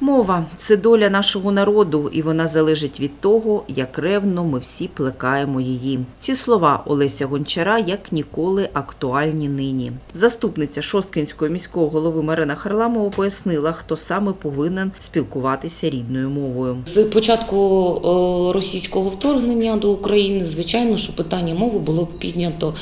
Мова це доля нашого народу, і вона залежить від того, як ревно ми всі плекаємо її. Ці слова Олеся Гончара як ніколи актуальні нині. Заступниця Шосткинського міського голови Марина Харламова пояснила, хто саме повинен спілкуватися рідною мовою. З початку е, російського вторгнення до України, звичайно, що питання мови було піднято.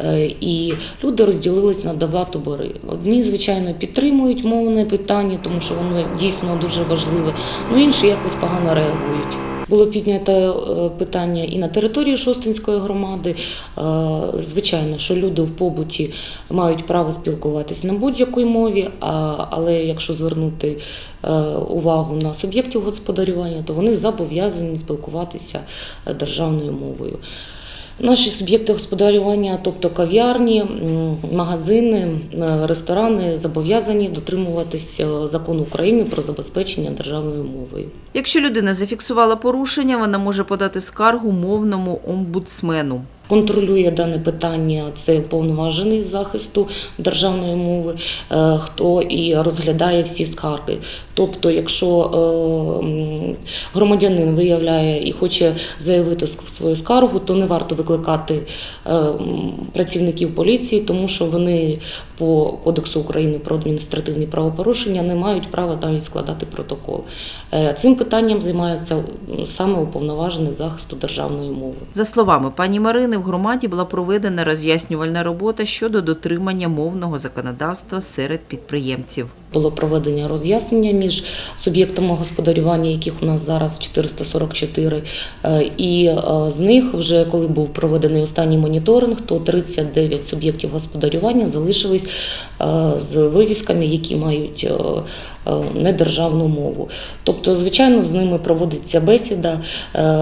Е, І люди розділились на два табори. Одні, звичайно, підтримують мовне питання, тому що воно дійсно дуже важливе. Ну інші якось погано реагують. Було піднято е, питання і на території Шостинської громади. Е, Звичайно, що люди в побуті мають право спілкуватись на будь-якій мові, але якщо звернути увагу на суб'єктів господарювання, то вони зобов'язані спілкуватися державною мовою. Наші суб'єкти господарювання, тобто кав'ярні, магазини, ресторани, зобов'язані дотримуватись е, закону України про забезпечення державною мовою. Якщо людина зафіксувала порушення, вона може подати скаргу мовному омбудсмену. Контролює дане питання це уповноважений захисту державної мови, е, хто і розглядає всі скарги. Тобто, якщо е, громадянин виявляє і хоче заявити свою скаргу, то не варто викликати е, працівників поліції, тому що вони по Кодексу України про адміністративні правопорушення не мають права там відскладати протокол. Цим питанням займається саме уповноважений захисту державної мови. За словами пані Марини, в громаді була проведена роз'яснювальна робота щодо дотримання мовного законодавства серед підприємців. Було проведення роз'яснення між суб'єктами господарювання, яких у нас зараз 444, е, і е, з них вже коли був проведений останній моніторинг, то 39 суб'єктів господарювання залишились е, з вивісками, які мають недержавну мову. Тобто, звичайно, з ними проводиться бесіда.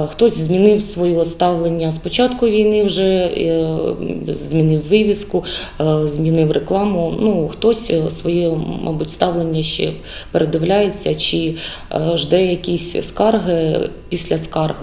Хтось змінив своє ставлення з початку війни, вже е, змінив вивіску, е, змінив рекламу. Ну, хтось е, своє, мабуть, ставлення ще передивляється, чи жде якісь скарги. Після скарг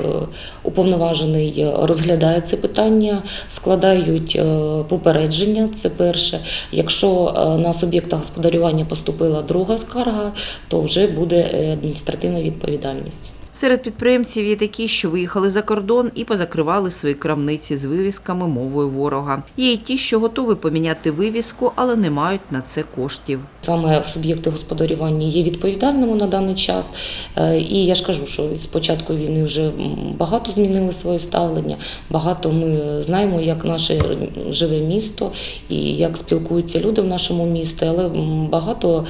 уповноважений розглядає це питання, складають попередження. Це перше. Якщо на суб'єкта господарювання поступила друга скарга, то вже буде адміністративна відповідальність. Серед підприємців є такі, що виїхали за кордон і позакривали свої крамниці з вивісками мовою ворога. Є й ті, що готові поміняти вивіску, але не мають на це коштів. Саме суб'єкти господарювання є відповідальними на даний час. Е, І я ж кажу, що з початку війни вже багато змінили своє ставлення. Багато ми знаємо, як наше живе місто і як спілкуються люди в нашому місті, але багато.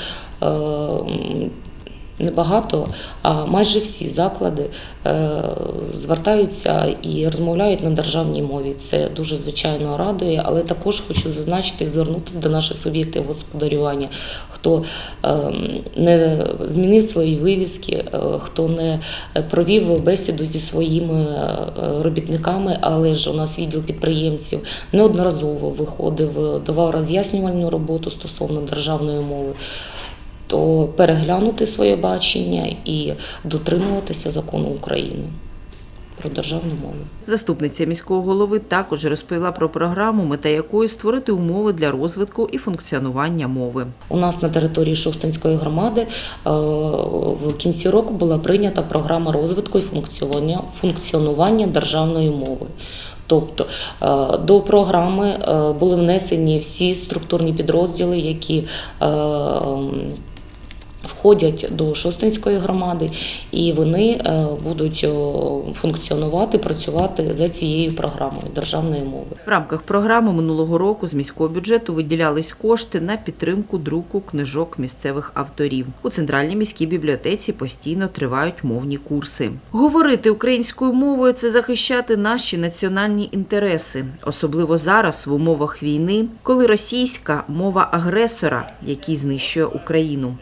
Е, м, Не багато, а майже всі заклади е, звертаються і розмовляють на державній мові. Це дуже звичайно радує, але також хочу зазначити і звернутися до наших суб'єктів господарювання, хто е, не змінив свої вивіски, е, хто не провів бесіду зі своїми е, робітниками, але ж у нас відділ підприємців неодноразово виходив, давав роз'яснювальну роботу стосовно державної мови то переглянути своє бачення і дотримуватися закону України про державну мову. Заступниця міського голови також розповіла про програму, мета якої створити умови для розвитку і функціонування мови. У нас на території Шостинської громади е, в кінці року була прийнята програма розвитку і функціонування, функціонування державної мови. Тобто е, до програми е, були внесені всі структурні підрозділи, які входять до Шостинської громади, і вони е, будуть функціонувати, працювати за цією програмою державної мови. В рамках програми минулого року з міського бюджету виділялись кошти на підтримку друку книжок місцевих авторів. У центральній міській бібліотеці постійно тривають мовні курси. Говорити українською мовою це захищати наші національні інтереси, особливо зараз в умовах війни, коли російська мова агресора, який знищує Україну.